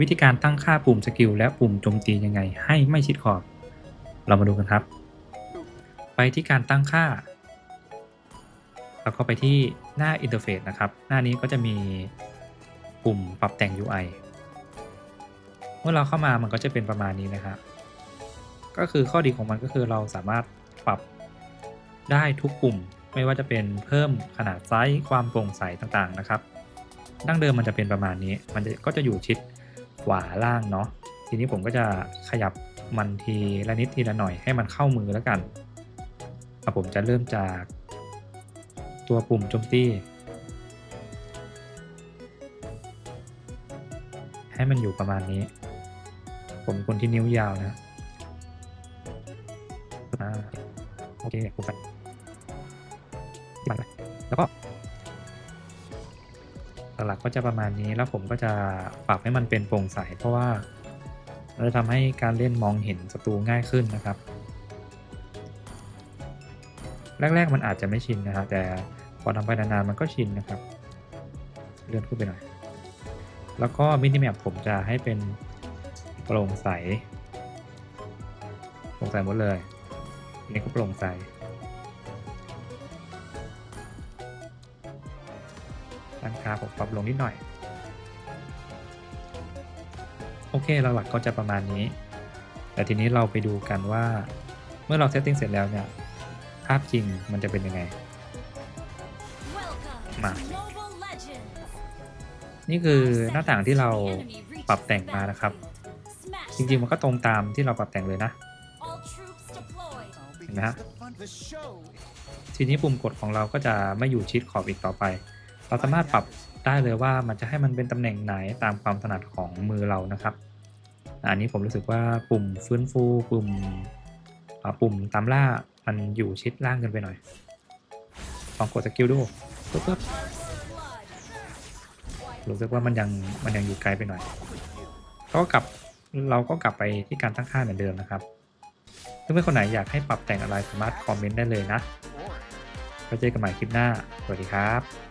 วิธีการตั้งค่าปุ่มสกิลและปุ่มโจมตียังไงให้ไม่ชิดขอบ เรามาดูกันครับ ไปที่การตั้งค่า แล้วก็ไปที่หน้าอินเทอร์เฟซนะครับ หน้านี้ก็จะมีปุ่มปรับแต่ง UI เมื่อเราเข้ามามันก็จะเป็นประมาณนี้นะครับ ก็คือข้อดีของมันก็คือเราสามารถปรับได้ทุกปุ่ม ไม่ว่าจะเป็นเพิ่มขนาดไซส์ความโปร่งใสต่างๆนะครับ ดั้งเดิมมันจะเป็นประมาณนี้ มันจะก็จะอยู่ชิด ขวาล่างเนาะทีนี้ผมก็จะขยับมันทีละนิดทีละหน่อยให้มันเข้ามือแล้วกันผมจะเริ่มจากตัวปุ่มโจมตีให้มันอยู่ประมาณนี้ ผมคนที่นิ้วยาวนะอ่าโอเคผมไปที่ไปแล้วก็ หลักๆก็จะประมาณนี้แล้วผมก็จะปรับให้มันเป็นโปร่งใส เพราะว่าเราจะทำให้การเล่นมองเห็นศัตรูง่ายขึ้นนะครับ แรกๆมันอาจจะไม่ชินนะครับแต่พอทำไปนานๆมันก็ชินนะครับ เลื่อนขึ้นไปหน่อย แล้วก็มินิแมปผมจะให้เป็นโปร่งใสโปร่งใสหมดเลยนี่ก็โปร่งใส ร้านค้าผมปรับลงนิดหน่อย โอเคหลักๆก็จะประมาณนี้ แต่ทีนี้เราไปดูกันว่า เมื่อเราเซตติ้งเสร็จแล้วเนี่ย ภาพจริงมันจะเป็นยังไง มา นี่คือหน้าต่างที่เราปรับแต่งมานะครับ จริงๆมันก็ตรงตามที่เราปรับแต่งเลยนะเห็นไหมฮะทีนี้ปุ่มกดของเราก็จะไม่อยู่ชิดขอบอีกต่อไป เราสามารถปรับได้เลยว่ามันจะให้มันเป็นตำแหน่งไหนตามความถนัดของมือเรานะครับ อันนี้ผมรู้สึกว่าปุ่มฟื้นฟูปุ่มปุ่มตามล่ามันอยู่ชิดล่างเกินไปหน่อยลองกดสกิลดูปุ๊บปุ๊บรู้สึกว่ามันยังมันยังอยู่ไกลไปหน่อย ก็กลับเราก็กลับไปที่การตั้งค่าเหมือนเดิมนะครับถ้าเพื่อนคนไหนอยากให้ปรับแต่งอะไรสามารถคอมเมนต์ได้เลยนะไว้เจอกันใหม่คลิปหน้า สวัสดีครับ